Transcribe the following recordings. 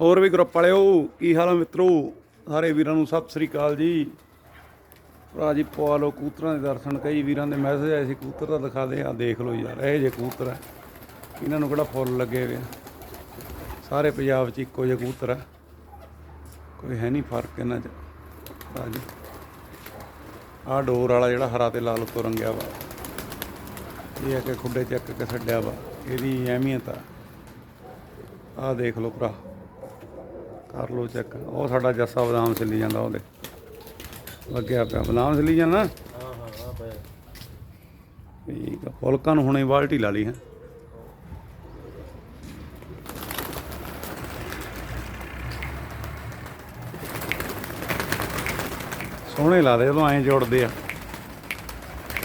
ਹੋਰ ਵੀ ਗਰੁੱਪ ਵਾਲਿਓ, ਕੀ ਹਾਲ ਆ ਮਿੱਤਰੋ? ਸਾਰੇ ਵੀਰਾਂ ਨੂੰ ਸਤਿ ਸ੍ਰੀ ਅਕਾਲ ਜੀ। ਭਰਾ ਜੀ, ਪਵਾ ਲਓ ਕੂਤਰਾਂ ਦੇ ਦਰਸ਼ਨ। ਕਈ ਵੀਰਾਂ ਦੇ ਮੈਸੇਜ ਆਏ ਸੀ ਕੂਤਰ ਤਾਂ ਦਿਖਾ ਦੇ ਆ ਦੇਖ ਲਓ ਯਾਰ, ਇਹ ਜੇ ਕਬੂਤਰ ਆ। ਇਹਨਾਂ ਨੂੰ ਕਿਹੜਾ ਫੁੱਲ ਲੱਗੇ ਹੋਏ ਸਾਰੇ ਪੰਜਾਬ 'ਚ ਇੱਕੋ ਜਿਹੇ ਕਬੂਤਰ ਆ। ਕੋਈ ਹੈ ਨਹੀਂ ਫ਼ਰਕ ਇਹਨਾਂ 'ਚ, ਭਰਾ ਜੀ। ਆਹ ਡੋਰ ਵਾਲਾ ਜਿਹੜਾ ਹਰਾ ਤੇ ਲਾਲ ਉੱਤੋਂ ਰੰਗਿਆ ਵਾ। ਇਹ ਆ ਕਿ ਖੁੱਡੇ ਚੱਕ ਕੇ ਛੱਡਿਆ ਵਾ। ਇਹਦੀ ਅਹਿਮੀਅਤ ਆ। ਆਹ ਦੇਖ ਲਓ ਭਰਾ। ਕਰ ਲੋ ਚੈੱਕ। ਉਹ ਸਾਡਾ ਜੱਸਾ ਬਦਾਮ ਛਿੱਲੀ ਜਾਂਦਾ ਉਹਦੇ। ਲੱਗਿਆ ਪਿਆ। ਬਦਾਮ ਛਿੱਲੀ ਜਾਂਦਾ? ਹਾਂ ਹਾਂ ਆ ਪਿਆ ਠੀਕ ਆ। ਫੁਲਕਾਂ ਨੂੰ ਹੁਣੇ ਬਾਲਟੀ ਲਾ ਲਈ ਹੈ। ਸੋਹਣੇ ਲੱਗਦੇ ਉਦੋਂ ਐਂ ਜੋੜਦੇ ਆ।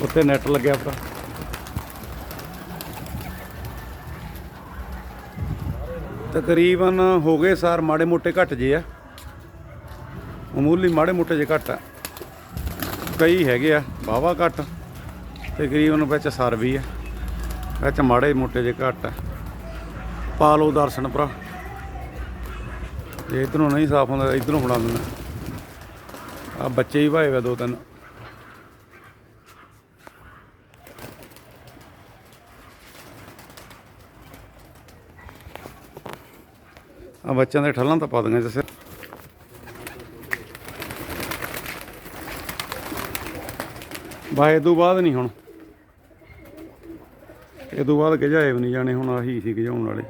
ਉੱਤੇ ਨੈਟ ਲੱਗਿਆ ਭਰਾ ਤਕਰੀਬਨ ਹੋ ਗਏ ਸਾਰ ਮਾੜੇ ਮੋਟੇ ਘੱਟ ਜੇ ਆ। ਮਾਮੂਲੀ ਮਾੜੇ ਮੋਟੇ ਜੇ ਘੱਟ ਆ। ਕਈ ਹੈਗੇ ਆ, ਵਾਹਵਾ ਘੱਟ। ਤਕਰੀਬਨ ਵਿੱਚ ਸਰ ਵੀ ਆ। ਵਿੱਚ ਮਾੜੇ ਮੋਟੇ ਜੇ ਘੱਟ ਆ। ਪਾ ਲਓ ਦਰਸ਼ਨ ਭਰਾ। ਜੇ ਇਧਰੋਂ ਨਹੀਂ ਸਾਫ਼ ਹੁੰਦਾ, ਇਧਰੋਂ ਬਣਾ ਦਿੰਦਾ। ਆ ਬੱਚੇ ਹੀ ਭਾਏ ਵਾ ਦੋ ਤਿੰਨ। ਆ ਬੱਚਿਆਂ ਦੇ ਠੱਲਾਂ ਤਾਂ ਪਾ ਦੀਆਂ ਜਿਸੇ ਬਾਏ ਤੋਂ ਬਾਅਦ ਨਹੀਂ ਹੁਣ। ਇਹ ਤੋਂ ਬਾਅਦ ਗਜਾਏ ਵੀ ਨਹੀਂ ਜਾਣੇ, ਹੁਣ ਆਹੀ ਸੀ ਗਜਾਉਣ ਵਾਲੇ।